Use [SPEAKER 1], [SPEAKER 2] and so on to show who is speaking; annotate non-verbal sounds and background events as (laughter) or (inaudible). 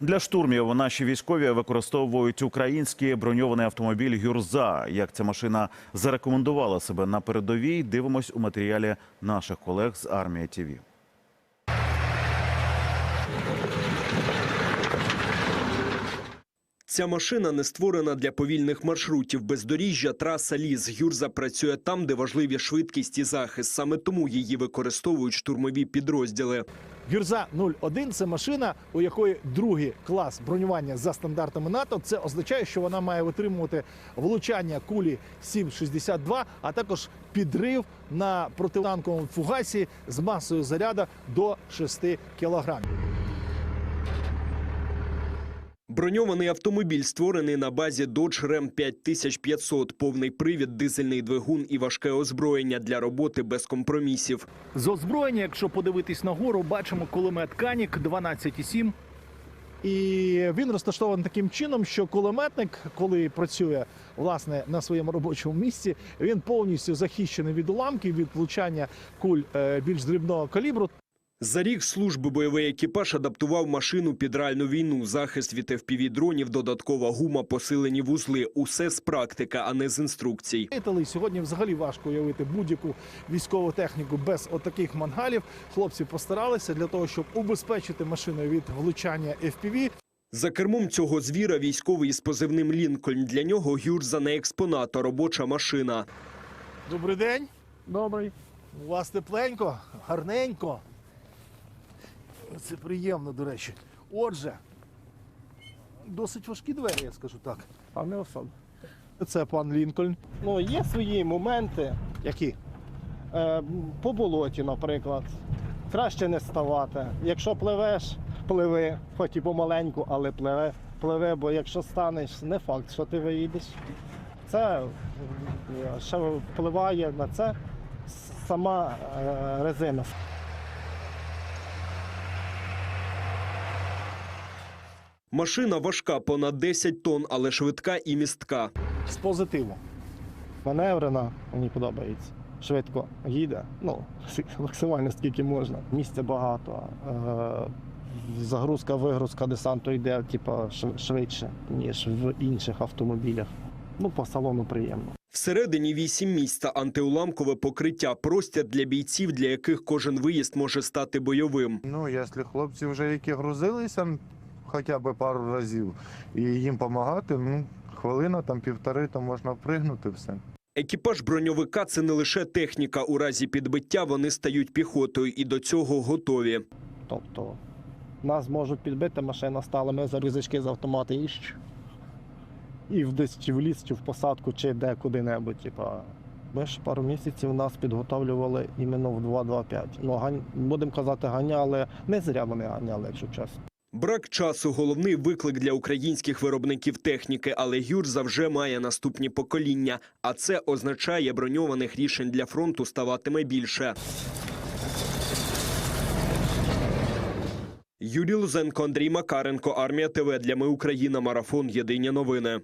[SPEAKER 1] Для штурмів наші військові використовують український броньований автомобіль Гюрза. Як ця машина зарекомендувала себе на передовій, дивимось у матеріалі наших колег з армії ТІВІ.
[SPEAKER 2] Ця машина не створена для повільних маршрутів. Бездоріжжя, траса ліс. Гюрза працює там, де важливі швидкість і захист. Саме тому її використовують штурмові підрозділи.
[SPEAKER 3] Гюрза 01 – це машина, у якої другий клас бронювання за стандартами НАТО. Це означає, що вона має витримувати влучання кулі 7,62, а також підрив на протитанковому фугасі з масою заряда до 6 кілограмів.
[SPEAKER 2] Броньований автомобіль створений на базі Dodge Ram 5500, повний привід, дизельний двигун і важке озброєння для роботи без компромісів.
[SPEAKER 3] З озброєння, якщо подивитись нагору, бачимо кулемет Канік 12,7. І він розташований таким чином, що кулеметник, коли працює власне на своєму робочому місці, він повністю захищений від уламків, від влучання куль е, більш дрібного калібру.
[SPEAKER 2] За рік служби бойовий екіпаж адаптував машину під реальну війну. Захист від FPV-дронів, додаткова гума, посилені вузли. Усе з практики, а не з інструкцій.
[SPEAKER 3] Сьогодні взагалі важко уявити будь-яку військову техніку без отаких мангалів. Хлопці постаралися для того, щоб убезпечити машину від влучання FPV.
[SPEAKER 2] За кермом цього звіра військовий із позивним Лінкольн. Для нього гюрза не експонат, а робоча машина.
[SPEAKER 3] Добрий день. Добрий. У вас тепленько, гарненько. Це приємно, до речі. Отже, досить важкі двері, я скажу так.
[SPEAKER 4] А не особо.
[SPEAKER 3] Це пан Лінкольн.
[SPEAKER 4] Ну, є свої моменти.
[SPEAKER 3] Які?
[SPEAKER 4] Е, по болоті, наприклад. Краще не ставати. Якщо пливеш, пливи, хоч і помаленьку, але пливе, пливе, бо якщо станеш, не факт, що ти виїдеш. Це е, ще впливає на це сама е, резина.
[SPEAKER 2] Машина важка понад 10 тонн, але швидка і містка.
[SPEAKER 3] З позитиву.
[SPEAKER 4] Маневрена, мені подобається. Швидко їде. Ну, (laughs) максимально скільки можна. Місця багато. Е, загрузка, вигрузка десанту йде типу, швидше, ніж в інших автомобілях. Ну, по салону приємно.
[SPEAKER 2] Всередині 8 місць та антиуламкове покриття. Простір для бійців, для яких кожен виїзд може стати бойовим.
[SPEAKER 5] Ну, якщо хлопці вже які грузилися хоча б пару разів і їм допомагати, ну, хвилина, там півтори, то можна впригнути все.
[SPEAKER 2] Екіпаж броньовика це не лише техніка. У разі підбиття вони стають піхотою і до цього готові.
[SPEAKER 4] Тобто нас можуть підбити, машина стала, ми за рюкзачки з автомата і. І в десь чи в ліс, чи в посадку, чи де куди-небудь. Типа. Ми ж пару місяців нас підготовлювали іменно в 2.2.5. Ну, гань... будемо казати, ганяли. Не зря вони ганяли, якщо чесно.
[SPEAKER 2] Брак часу головний виклик для українських виробників техніки, але Гюрза вже має наступні покоління. А це означає, броньованих рішень для фронту ставатиме більше. Юрій Лузенко, Андрій Макаренко, Армія ТВ для Ми Україна. Марафон. Єдині новини.